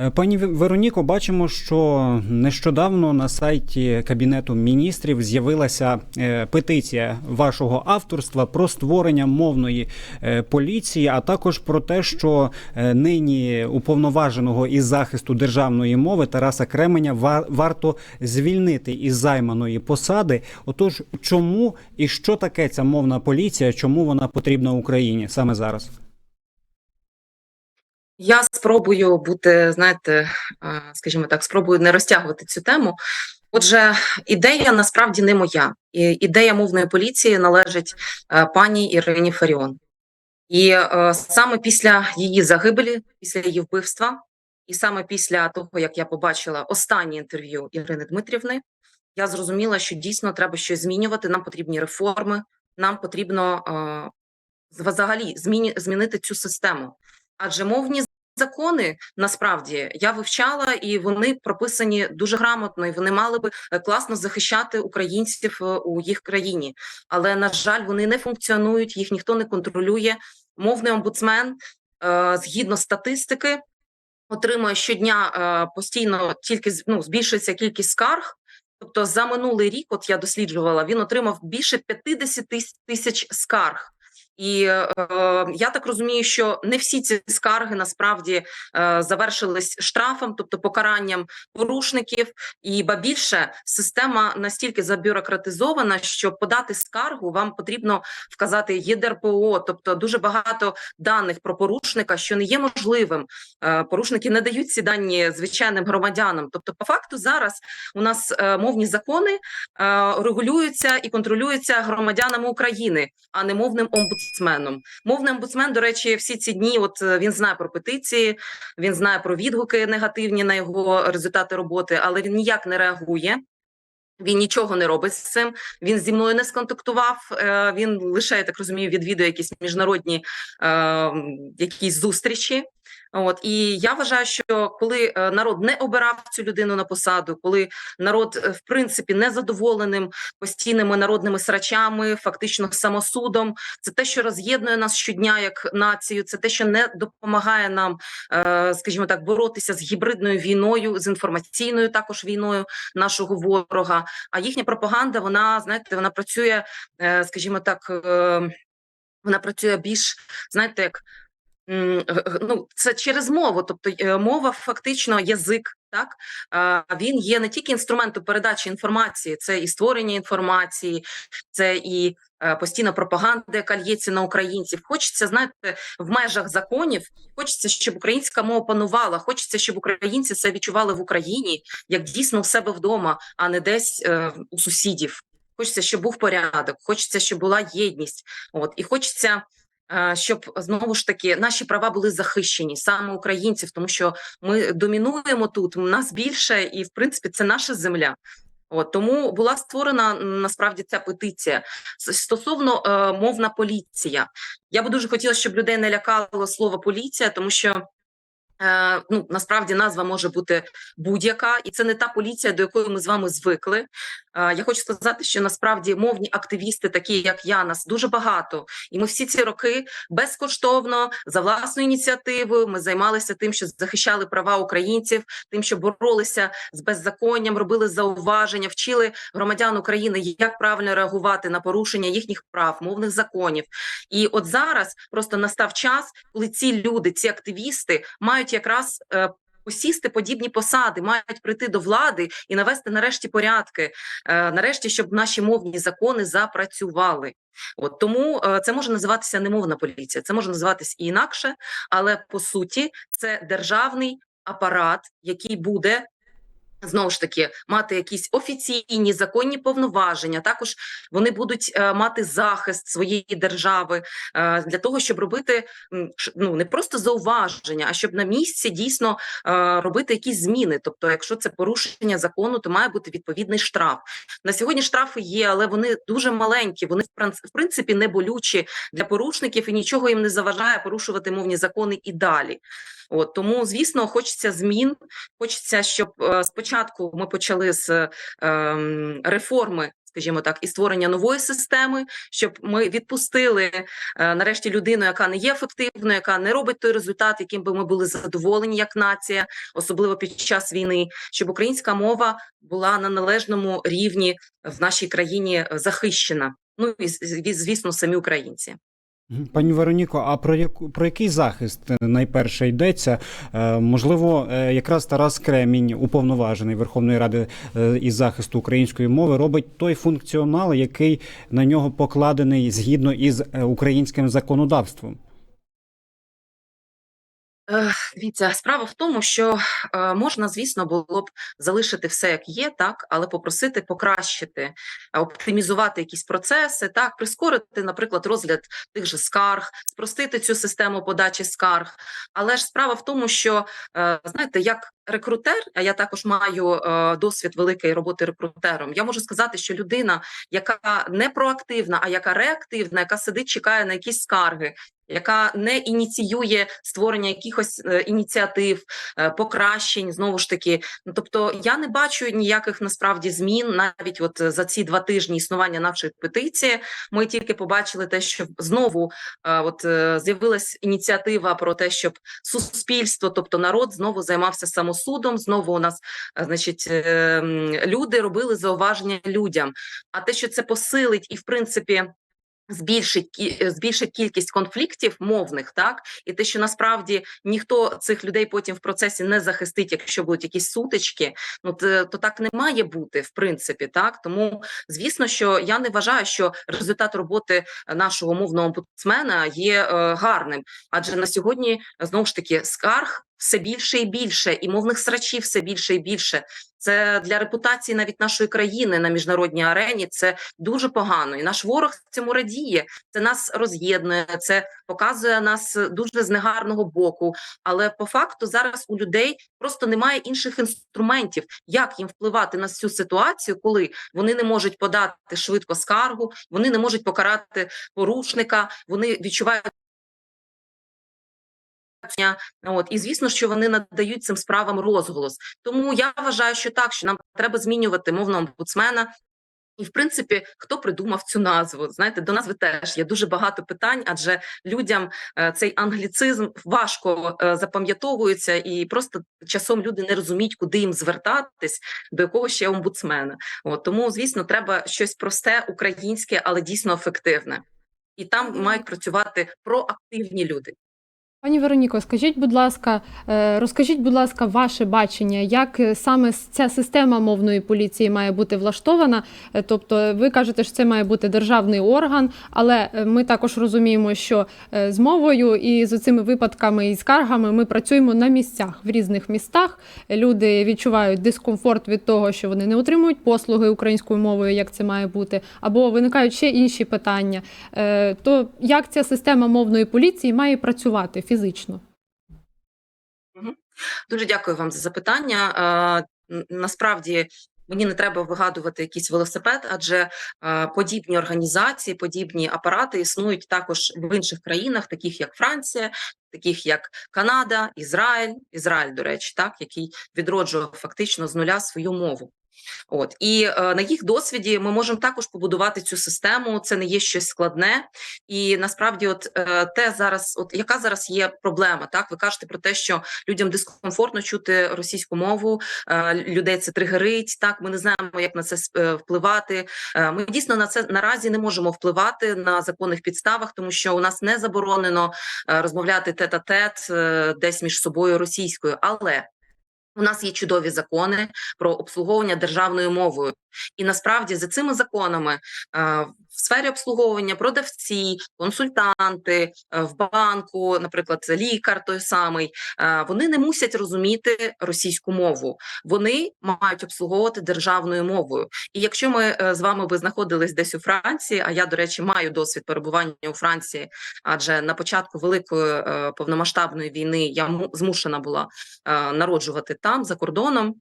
Е, Пані Вероніко, бачимо, що нещодавно на сайті Кабінету міністрів з'явилася е, петиція вашого авторства про створення мовної е, поліції, а також про те, що нині уповноваженого із захисту державної мови Тараса Кременя ва- варто звільнити із займаної посади. Отож, чому і що таке ця мовна поліція? Чому вона потрібна Україні саме зараз? Я спробую бути, знаєте, е, скажімо так, спробую не розтягувати цю тему. Отже, ідея насправді не моя. Ідея мовної поліції належить е, пані Ірині Фаріон. І е, саме після її загибелі, після її вбивства, і саме після того, як я побачила останнє інтерв'ю Ірини Дмитрівни, я зрозуміла, що дійсно треба щось змінювати. Нам потрібні реформи, нам потрібно взагалі змінити цю систему. Адже мовні закони насправді я вивчала, і вони прописані дуже грамотно, і вони мали би е, класно захищати українців е, у їх країні. Але на жаль, вони не функціонують, їх ніхто не контролює. Мовний омбудсмен е, згідно статистики отримує щодня постійно тільки ну, збільшується кількість скарг. Тобто за минулий рік, от я досліджувала, він отримав більше 50 тисяч скарг. І е, я так розумію, що не всі ці скарги насправді е, завершились штрафом, тобто покаранням порушників. І ба більше система настільки забюрократизована, що подати скаргу вам потрібно вказати ЄДРПО, тобто дуже багато даних про порушника, що не є можливим. Е, порушники не дають ці дані звичайним громадянам. Тобто, по факту, зараз у нас е, мовні закони е, регулюються і контролюються громадянами України, а не мовним омбудсменом. Мовний омбудсмен, до речі, всі ці дні, от е, він знає про петиції, він знає про відгуки негативні на його результати роботи, але він ніяк не реагує. Він нічого не робить з цим. Він зі мною не сконтактував. е, Він лише я так розумію, відвідує якісь міжнародні е, якісь зустрічі. От і я вважаю, що коли е, народ не обирав цю людину на посаду, коли народ в принципі не задоволеним постійними народними срачами, фактично самосудом, це те, що роз'єднує нас щодня як націю, це те, що не допомагає нам, скажімо так, боротися з гібридною війною, з інформаційною також війною нашого ворога. А їхня пропаганда, вона знаєте, вона працює, е, скажімо так, е, вона працює більш, знаєте, як ну, це через мову, тобто е, мова фактично язик. Так він є не тільки інструментом передачі інформації, це і створення інформації, це і е, постійна пропаганда, яка лється на українців. Хочеться знаєте, в межах законів. Хочеться, щоб українська мова панувала. Хочеться, щоб українці це відчували в Україні як дійсно у себе вдома, а не десь е, у сусідів. Хочеться, щоб був порядок, хочеться, щоб була єдність. От і хочеться, щоб знову ж таки наші права були захищені саме українців, тому що ми домінуємо тут. Нас більше, і в принципі це наша земля. От тому була створена насправді ця петиція стосовно е, мовна поліція. Я би дуже хотіла, щоб людей не лякало слово поліція, тому що. Е, ну насправді назва може бути будь-яка, і це не та поліція, до якої ми з вами звикли. Е, я хочу сказати, що насправді мовні активісти, такі як я, нас дуже багато, і ми всі ці роки безкоштовно за власною ініціативою. Ми займалися тим, що захищали права українців, тим, що боролися з беззаконням, робили зауваження, вчили громадян України, як правильно реагувати на порушення їхніх прав, мовних законів. І от зараз просто настав час, коли ці люди, ці активісти, мають якраз. е, Посісти подібні посади, мають прийти до влади і навести нарешті порядки, е, нарешті, щоб наші мовні закони запрацювали. От тому е, це може називатися немовна поліція, це може називатися і інакше, але по суті це державний апарат, який буде. Знову ж таки, мати якісь офіційні законні повноваження. Також вони будуть е, мати захист своєї держави е, для того, щоб робити ну не просто зауваження, а щоб на місці дійсно е, робити якісь зміни. Тобто, якщо це порушення закону, то має бути відповідний штраф. На сьогодні штрафи є, але вони дуже маленькі. Вони в принципі не болючі для порушників і нічого їм не заважає порушувати мовні закони і далі. От тому, звісно, хочеться змін. Хочеться, щоб е, спочатку ми почали з ем, реформи, скажімо так, і створення нової системи, щоб ми відпустили е, нарешті людину, яка не є ефективною, яка не робить той результат, яким би ми були задоволені як нація, особливо під час війни, щоб українська мова була на належному рівні в нашій країні е, захищена. Ну і звісно, самі українці. Пані Вероніко, а про яку про який захист е, найперше йдеться? Е, можливо, е, якраз Тарас Кремінь, уповноважений Верховної Ради із захисту української мови, робить той функціонал, який на нього покладений згідно із українським законодавством. Дивіться, справа в тому, що е, можна, звісно, було б залишити все як є, так, але попросити покращити, е, оптимізувати якісь процеси, так, прискорити, наприклад, розгляд тих же скарг, спростити цю систему подачі скарг. Але ж справа в тому, що е, знаєте, як рекрутер, а я також маю е, досвід великої роботи рекрутером. Я можу сказати, що людина, яка не проактивна, а яка реактивна, яка сидить, чекає на якісь скарги, яка не ініціює створення якихось е, ініціатив, е, покращень знову ж таки. Ну тобто я не бачу ніяких насправді змін навіть от е, за ці два тижні існування нашої петиції. Ми тільки побачили те, що знову е, от е, з'явилась ініціатива про те, щоб суспільство, тобто народ, знову займався самосудом. Знову у нас, е, значить, е, люди робили зауваження людям. А те, що це посилить і в принципі збільшить е, збільшить кількість конфліктів мовних, так і те, що насправді ніхто цих людей потім в процесі не захистить, якщо будуть якісь сутички, ну то, то так не має бути в принципі. Так тому звісно, що я не вважаю, що результат роботи нашого мовного омбудсмена є е, гарним, адже на сьогодні знову ж таки скарг. Все більше і більше, і мовних срачів все більше і більше. Це для репутації навіть нашої країни на міжнародній арені. Це дуже погано, і наш ворог цьому радіє. Це нас роз'єднує, це показує нас дуже з негарного боку. Але по факту зараз у людей просто немає інших інструментів, як їм впливати на цю ситуацію, коли вони не можуть подати швидко скаргу, вони не можуть покарати порушника, вони відчувають. От і звісно, що вони надають цим справам розголос. Тому я вважаю, що так, що нам треба змінювати мовного омбудсмена. І, в принципі, хто придумав цю назву? Знаєте, до назви теж є дуже багато питань, адже людям е, цей англіцизм важко е, запам'ятовується, і просто часом люди не розуміють, куди їм звертатись, до якого ще омбудсмена. От тому, звісно, треба щось просте, українське, але дійсно ефективне. І там мають працювати проактивні люди. Пані Вероніко, скажіть, будь ласка, е, розкажіть, будь ласка, ваше бачення, як е, саме ця система мовної поліції має бути влаштована? Е, Тобто, ви кажете, що це має бути державний орган, але ми також розуміємо, що з мовою і з цими випадками і скаргами ми працюємо на місцях в різних містах. Люди відчувають дискомфорт від того, що вони не отримують послуги українською мовою, як це має бути, або виникають ще інші питання. То як ця система мовної поліції має працювати фізично? Дуже дякую вам за запитання. Насправді мені не треба вигадувати якийсь велосипед, адже е, подібні організації, подібні апарати існують також в інших країнах, таких як Франція, таких як Канада, Ізраїль, Ізраїль, до речі, так який відроджував фактично з нуля свою мову. От і е, на їх досвіді ми можемо також побудувати цю систему. Це не є щось складне, і насправді, от е, те зараз, от яка зараз є проблема, так ви кажете про те, що людям дискомфортно чути російську мову, е, людей це тригерить. Так, ми не знаємо, як на це е, впливати. Е, Ми дійсно на це наразі не можемо впливати на законних підставах, тому що у нас не заборонено е, розмовляти тет-а-тет е, десь між собою російською, але у нас є чудові закони про обслуговування державною мовою, і насправді за цими законами е, в сфері обслуговування продавці, консультанти е, в банку, наприклад, лікар той самий, е, вони не мусять розуміти російську мову. Вони мають обслуговувати державною мовою. І якщо ми е, з вами би знаходились десь у Франції, а я, до речі, маю досвід перебування у Франції, адже на початку великої повномасштабної війни я му- змушена була народжувати там за кордоном.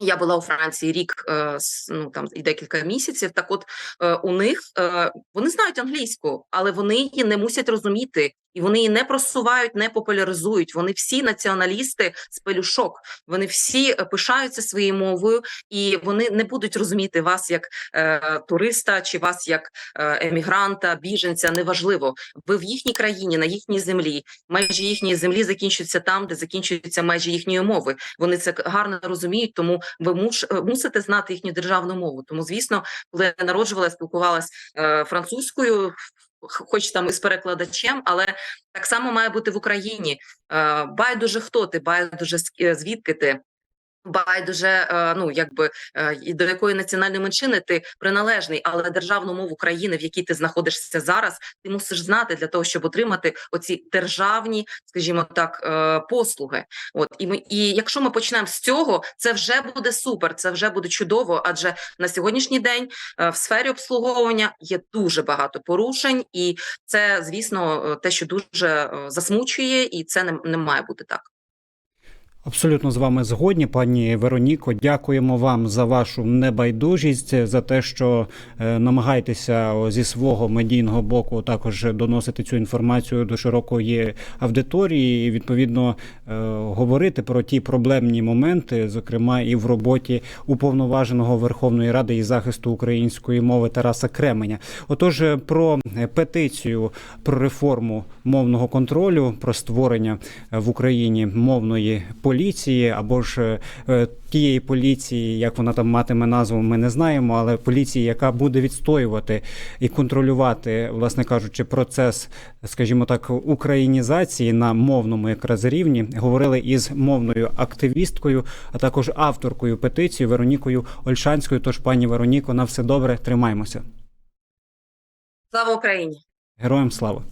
Я була у Франції рік, е, ну там і декілька місяців. Так, от е, у них е, вони знають англійську, але вони її не мусять розуміти. І вони її не просувають, не популяризують. Вони всі націоналісти з пелюшок. Вони всі е, пишаються своєю мовою, і вони не будуть розуміти вас як е, туриста чи вас як е, емігранта, біженця. Неважливо. Ви в їхній країні, на їхній землі. Межі їхньої землі закінчуються там, де закінчуються межі їхньої мови. Вони це гарно розуміють, тому ви муш, е, мусите знати їхню державну мову. Тому, звісно, коли я народжувала, спілкувалась е, французькою. Хоч там із перекладачем, але так само має бути в Україні. Е, Байдуже хто ти, байдуже е, звідки ти. Байдуже, е, ну якби е, і до якої національної меншини ти приналежний, але державну мову країни, в якій ти знаходишся зараз, ти мусиш знати для того, щоб отримати оці державні, скажімо так, е, послуги. От і ми, і якщо ми почнемо з цього, це вже буде супер, це вже буде чудово. Адже на сьогоднішній день в сфері обслуговування є дуже багато порушень, і це, звісно, те, що дуже засмучує, і це не, не має бути так. Абсолютно з вами згодні, пані Вероніко. Дякуємо вам за вашу небайдужість, за те, що е, намагаєтеся зі свого медійного боку також доносити цю інформацію до широкої аудиторії, і відповідно е, говорити про ті проблемні моменти, зокрема і в роботі уповноваженого Верховної Ради із захисту української мови Тараса Кременя. Отож, е, про петицію про реформу мовного контролю, про створення в Україні мовної поліції або ж е, тієї поліції, як вона там матиме назву, ми не знаємо, але поліції, яка буде відстоювати і контролювати, власне кажучи, процес, скажімо так, українізації на мовному якраз рівні, говорили із мовною активісткою, а також авторкою петиції Веронікою Ольшанською. Тож, пані Вероніко, на все добре, тримаймося. Слава Україні! Героям слава!